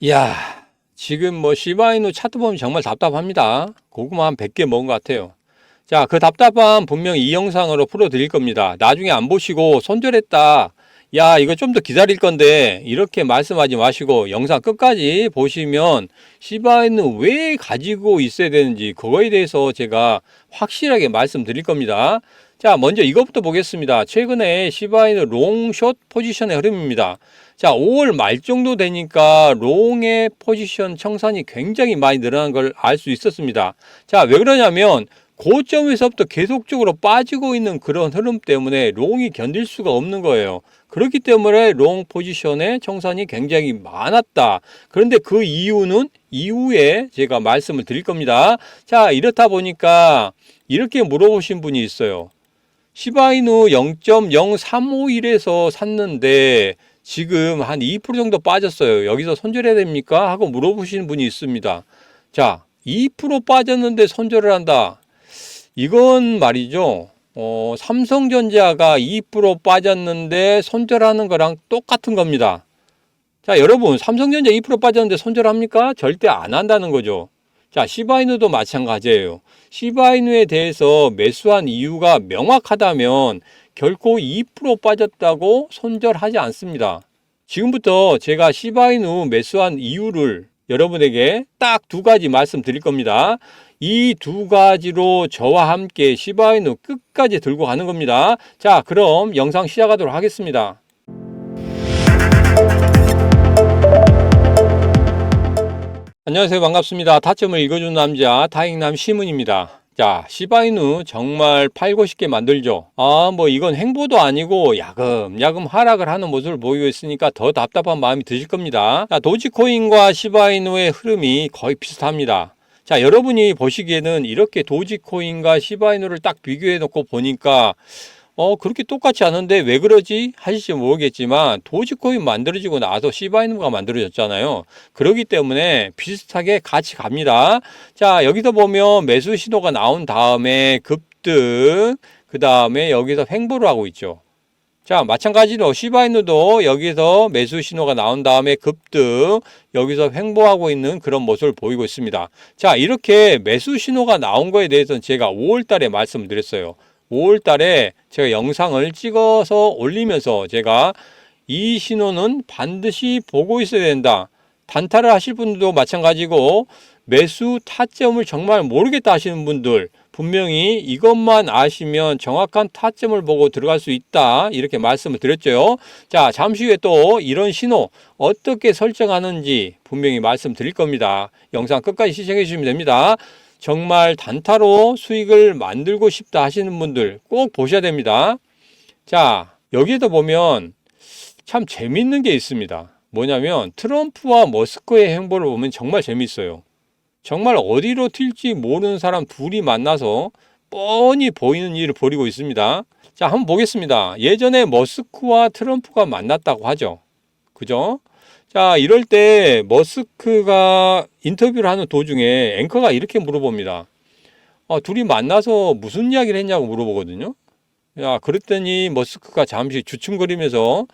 이야, 지금 뭐 시바이누 차트 보면 정말 답답합니다. 고구마 한 100개 먹은 것 같아요. 자, 그 답답함 분명 이 영상으로 풀어드릴 겁니다. 나중에 안 보시고 손절했다. 야, 이거 좀 더 기다릴 건데 이렇게 말씀하지 마시고 영상 끝까지 보시면 시바이누 왜 가지고 있어야 되는지 그거에 대해서 제가 확실하게 말씀드릴 겁니다. 자, 먼저 이것부터 보겠습니다. 최근에 시바이누 롱숏 포지션의 흐름입니다. 자, 5월 말 정도 되니까 롱의 포지션 청산이 굉장히 많이 늘어난 걸 알 수 있었습니다. 자, 왜 그러냐면 고점에서부터 계속적으로 빠지고 있는 그런 흐름 때문에 롱이 견딜 수가 없는 거예요. 그렇기 때문에 롱 포지션의 청산이 굉장히 많았다. 그런데 그 이유는 이후에 제가 말씀을 드릴 겁니다. 자, 이렇다 보니까 이렇게 물어보신 분이 있어요. 시바이누 0.0351에서 샀는데 지금 한 2% 정도 빠졌어요. 여기서 손절해야 됩니까? 하고 물어보시는 분이 있습니다. 자, 2% 빠졌는데 손절을 한다. 이건 말이죠. 어, 삼성전자가 2% 빠졌는데 손절하는 거랑 똑같은 겁니다. 자, 여러분, 삼성전자 2% 빠졌는데 손절합니까? 절대 안 한다는 거죠. 자, 시바이누도 마찬가지예요. 시바이누에 대해서 매수한 이유가 명확하다면 결코 2% 빠졌다고 손절하지 않습니다. 지금부터 제가 시바이누 매수한 이유를 여러분에게 딱 두 가지 말씀드릴 겁니다. 이 두 가지로 저와 함께 시바이누 끝까지 들고 가는 겁니다. 자, 그럼 영상 시작하도록 하겠습니다. 안녕하세요. 반갑습니다. 타점을 읽어주는 남자 다잉남 시문입니다. 자, 시바이누 정말 팔고 싶게 만들죠. 아, 뭐 이건 행보도 아니고 야금야금 하락을 하는 모습을 보이고 있으니까 더 답답한 마음이 드실 겁니다. 자, 도지코인과 시바이누의 흐름이 거의 비슷합니다. 자, 여러분이 보시기에는 이렇게 도지코인과 시바이누를 딱 비교해 놓고 보니까 어, 그렇게 똑같지 않은데 왜 그러지? 하실지 모르겠지만 도지코인 만들어지고 나서 시바이누가 만들어졌잖아요. 그렇기 때문에 비슷하게 같이 갑니다. 자, 여기서 보면 매수 신호가 나온 다음에 급등, 그 다음에 여기서 횡보를 하고 있죠. 자, 마찬가지로 시바이누도 여기서 매수 신호가 나온 다음에 급등, 여기서 횡보하고 있는 그런 모습을 보이고 있습니다. 자, 이렇게 매수 신호가 나온 거에 대해서는 제가 5월 달에 말씀을 드렸어요. 5월 달에 제가 영상을 찍어서 올리면서 제가 이 신호는 반드시 보고 있어야 된다. 단타를 하실 분들도 마찬가지고 매수 타점을 정말 모르겠다 하시는 분들 분명히 이것만 아시면 정확한 타점을 보고 들어갈 수 있다. 이렇게 말씀을 드렸죠. 자, 잠시 후에 또 이런 신호 어떻게 설정하는지 분명히 말씀드릴 겁니다. 영상 끝까지 시청해 주시면 됩니다. 정말 단타로 수익을 만들고 싶다 하시는 분들 꼭 보셔야 됩니다. 자, 여기에도 보면 참 재밌는 게 있습니다. 뭐냐면 트럼프와 머스크의 행보를 보면 정말 재밌어요. 정말 어디로 튈지 모르는 사람 둘이 만나서 뻔히 보이는 일을 벌이고 있습니다. 자, 한번 보겠습니다. 예전에 머스크와 트럼프가 만났다고 하죠. 그죠? 자, 이럴 때 머스크가 인터뷰를 하는 도중에 앵커가 이렇게 물어봅니다. 어, 둘이 만나서 무슨 이야기를 했냐고 물어보거든요. 야, 그랬더니 머스크가 잠시 주춤거리면서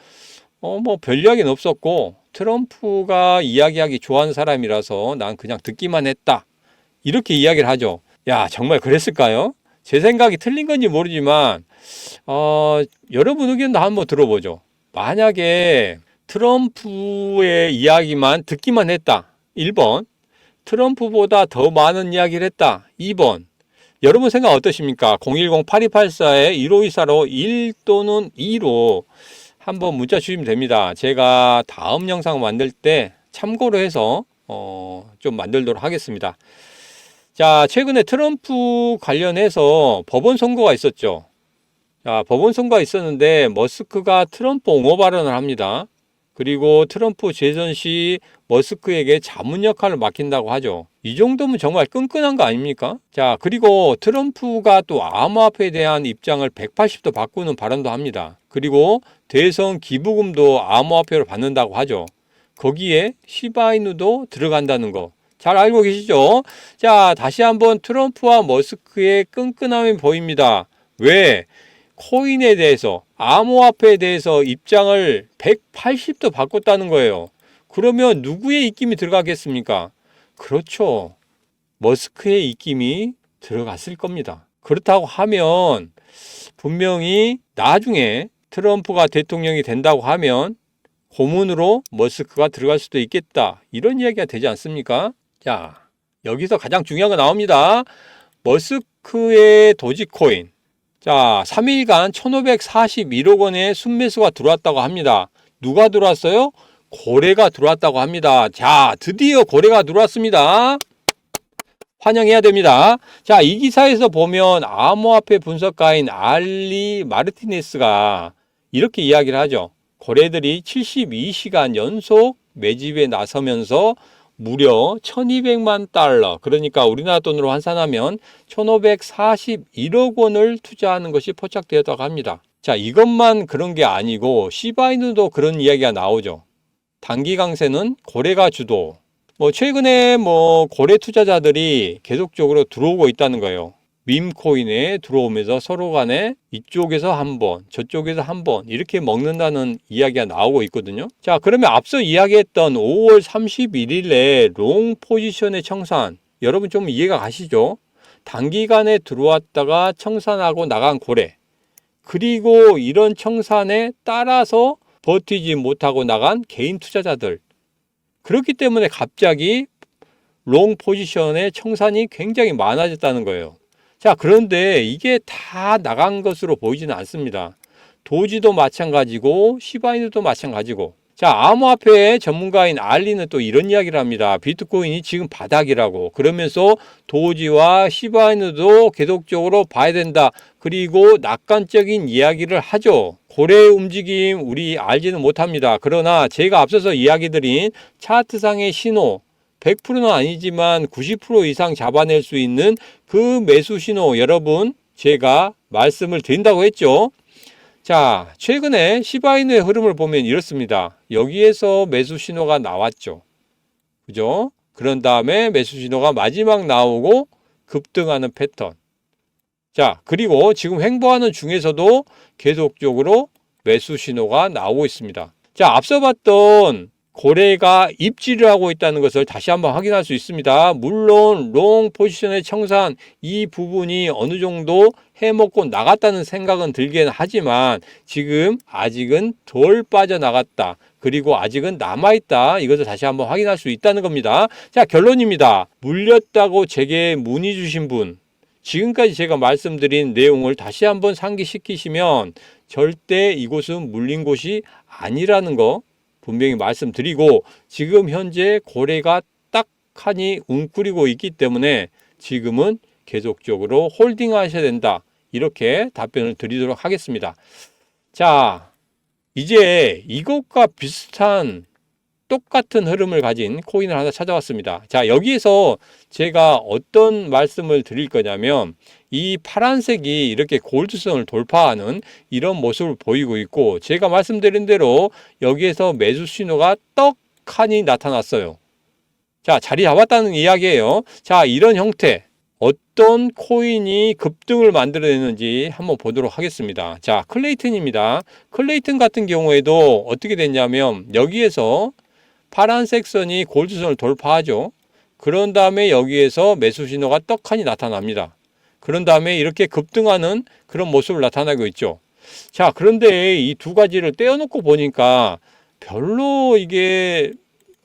어, 뭐 별 이야기는 없었고 트럼프가 이야기하기 좋아하는 사람이라서 난 그냥 듣기만 했다. 이렇게 이야기를 하죠. 야, 정말 그랬을까요? 제 생각이 틀린 건지 모르지만 어, 여러분 의견도 한번 들어보죠. 만약에 트럼프의 이야기만 듣기만 했다. 1번. 트럼프보다 더 많은 이야기를 했다. 2번. 여러분 생각 어떠십니까? 010-8284-1524로 1 또는 2로 한번 문자 주시면 됩니다. 제가 다음 영상 만들 때 참고로 해서 어, 좀 만들도록 하겠습니다. 자, 최근에 트럼프 관련해서 법원 선고가 있었죠. 자, 법원 선고가 있었는데 머스크가 트럼프 옹호 발언을 합니다. 그리고 트럼프 재선 시 머스크에게 자문 역할을 맡긴다고 하죠. 이 정도면 정말 끈끈한 거 아닙니까? 자, 그리고 트럼프가 또 암호화폐에 대한 입장을 180도 바꾸는 발언도 합니다. 그리고 대선 기부금도 암호화폐로 받는다고 하죠. 거기에 시바이누도 들어간다는 거. 잘 알고 계시죠? 자, 다시 한번 트럼프와 머스크의 끈끈함이 보입니다. 왜? 코인에 대해서, 암호화폐에 대해서 입장을 180도 바꿨다는 거예요. 그러면 누구의 입김이 들어가겠습니까? 그렇죠. 머스크의 입김이 들어갔을 겁니다. 그렇다고 하면 분명히 나중에 트럼프가 대통령이 된다고 하면 고문으로 머스크가 들어갈 수도 있겠다. 이런 이야기가 되지 않습니까? 자, 여기서 가장 중요한 거 나옵니다. 머스크의 도지코인. 자, 3일간 1541억 원의 순매수가 들어왔다고 합니다. 누가 들어왔어요? 고래가 들어왔다고 합니다. 자, 드디어 고래가 들어왔습니다. 환영해야 됩니다. 자, 이 기사에서 보면 암호화폐 분석가인 알리 마르티네스가 이렇게 이야기를 하죠. 고래들이 72시간 연속 매집에 나서면서 무려 1200만 달러, 그러니까 우리나라 돈으로 환산하면 1541억 원을 투자하는 것이 포착되었다고 합니다. 자, 이것만 그런 게 아니고 시바이누도 그런 이야기가 나오죠. 단기 강세는 고래가 주도. 뭐 최근에 뭐 고래 투자자들이 계속적으로 들어오고 있다는 거예요. 밈코인에 들어오면서 서로 간에 이쪽에서 한 번, 저쪽에서 한 번 이렇게 먹는다는 이야기가 나오고 있거든요. 자, 그러면 앞서 이야기했던 5월 31일에 롱 포지션의 청산 여러분 좀 이해가 가시죠? 단기간에 들어왔다가 청산하고 나간 고래. 그리고 이런 청산에 따라서 버티지 못하고 나간 개인 투자자들. 그렇기 때문에 갑자기 롱 포지션의 청산이 굉장히 많아졌다는 거예요. 자, 그런데 이게 다 나간 것으로 보이지는 않습니다. 도지도 마찬가지고 시바이누도 마찬가지고. 자, 암호화폐 전문가인 알리는 또 이런 이야기를 합니다. 비트코인이 지금 바닥이라고. 그러면서 도지와 시바이누도 계속적으로 봐야 된다. 그리고 낙관적인 이야기를 하죠. 고래의 움직임 우리 알지는 못합니다. 그러나 제가 앞서서 이야기 드린 차트상의 신호 100%는 아니지만 90% 이상 잡아낼 수 있는 그 매수 신호 여러분 제가 말씀을 드린다고 했죠. 자, 최근에 시바이누의 흐름을 보면 이렇습니다. 여기에서 매수 신호가 나왔죠. 그죠? 그런 다음에 매수 신호가 마지막 나오고 급등하는 패턴. 자, 그리고 지금 횡보하는 중에서도 계속적으로 매수 신호가 나오고 있습니다. 자, 앞서 봤던 고래가 입지를 하고 있다는 것을 다시 한번 확인할 수 있습니다. 물론 롱 포지션의 청산 이 부분이 어느 정도 해먹고 나갔다는 생각은 들긴 하지만 지금 아직은 덜 빠져나갔다. 그리고 아직은 남아있다. 이것을 다시 한번 확인할 수 있다는 겁니다. 자, 결론입니다. 물렸다고 제게 문의 주신 분. 지금까지 제가 말씀드린 내용을 다시 한번 상기시키시면 절대 이곳은 물린 곳이 아니라는 거 분명히 말씀드리고 지금 현재 고래가 딱 하니 웅크리고 있기 때문에 지금은 계속적으로 홀딩 하셔야 된다. 이렇게 답변을 드리도록 하겠습니다. 자, 이제 이것과 비슷한 똑같은 흐름을 가진 코인을 하나 찾아왔습니다. 자, 여기에서 제가 어떤 말씀을 드릴 거냐면 이 파란색이 이렇게 골드선을 돌파하는 이런 모습을 보이고 있고 제가 말씀드린 대로 여기에서 매수 신호가 떡하니 나타났어요. 자, 자리 잡았다는 이야기예요. 자, 이런 형태 어떤 코인이 급등을 만들어내는지 한번 보도록 하겠습니다. 자, 클레이튼입니다. 클레이튼 같은 경우에도 어떻게 됐냐면 여기에서 파란색 선이 골드선을 돌파하죠. 그런 다음에 여기에서 매수 신호가 떡하니 나타납니다. 그런 다음에 이렇게 급등하는 그런 모습을 나타나고 있죠. 자, 그런데 이 두 가지를 떼어놓고 보니까 별로 이게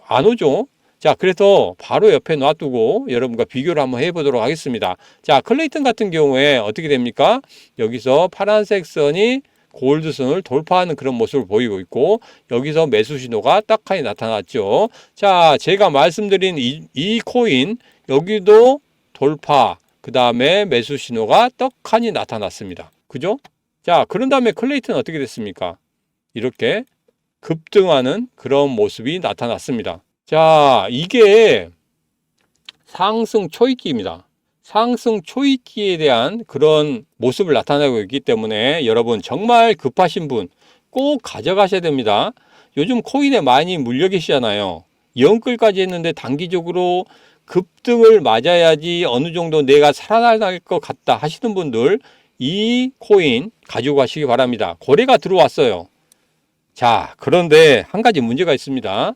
안 오죠. 자, 그래서 바로 옆에 놔두고 여러분과 비교를 한번 해보도록 하겠습니다. 자, 클레이튼 같은 경우에 어떻게 됩니까? 여기서 파란색 선이 골드선을 돌파하는 그런 모습을 보이고 있고 여기서 매수 신호가 딱하니 나타났죠. 자, 제가 말씀드린 이, 이 코인 여기도 돌파 그 다음에 매수 신호가 떡하니 나타났습니다. 그죠? 자, 그런 다음에 클레이트는 어떻게 됐습니까? 이렇게 급등하는 그런 모습이 나타났습니다. 자, 이게 상승 초입기입니다. 상승 초입기에 대한 그런 모습을 나타내고 있기 때문에 여러분 정말 급하신 분 꼭 가져가셔야 됩니다. 요즘 코인에 많이 물려 계시잖아요. 영끌까지 했는데 단기적으로 급등을 맞아야지 어느 정도 내가 살아날 것 같다 하시는 분들 이 코인 가지고 가시기 바랍니다. 고래가 들어왔어요. 자, 그런데 한 가지 문제가 있습니다.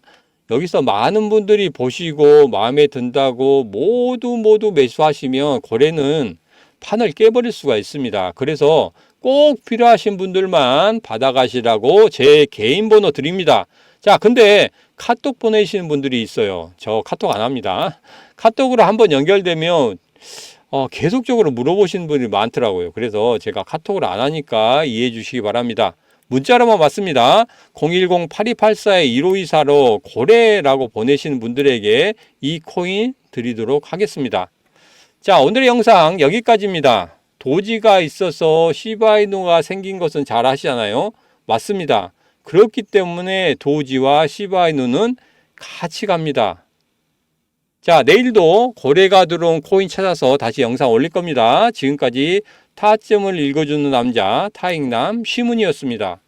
여기서 많은 분들이 보시고 마음에 든다고 모두 모두 매수하시면 거래는 판을 깨버릴 수가 있습니다. 그래서 꼭 필요하신 분들만 받아가시라고 제 개인 번호 드립니다. 자, 근데 카톡 보내시는 분들이 있어요. 저 카톡 안 합니다. 카톡으로 한번 연결되면 어, 계속적으로 물어보시는 분이 많더라고요. 그래서 제가 카톡을 안 하니까 이해해 주시기 바랍니다. 문자로만 받습니다. 010-8284-1524로 고래라고 보내시는 분들에게 이 코인 드리도록 하겠습니다. 자, 오늘의 영상 여기까지입니다. 도지가 있어서 시바이누가 생긴 것은 잘 아시잖아요. 맞습니다. 그렇기 때문에 도지와 시바이누는 같이 갑니다. 자, 내일도 고래가 들어온 코인 찾아서 다시 영상 올릴 겁니다. 지금까지 타점을 읽어주는 남자 타익남 시문이었습니다.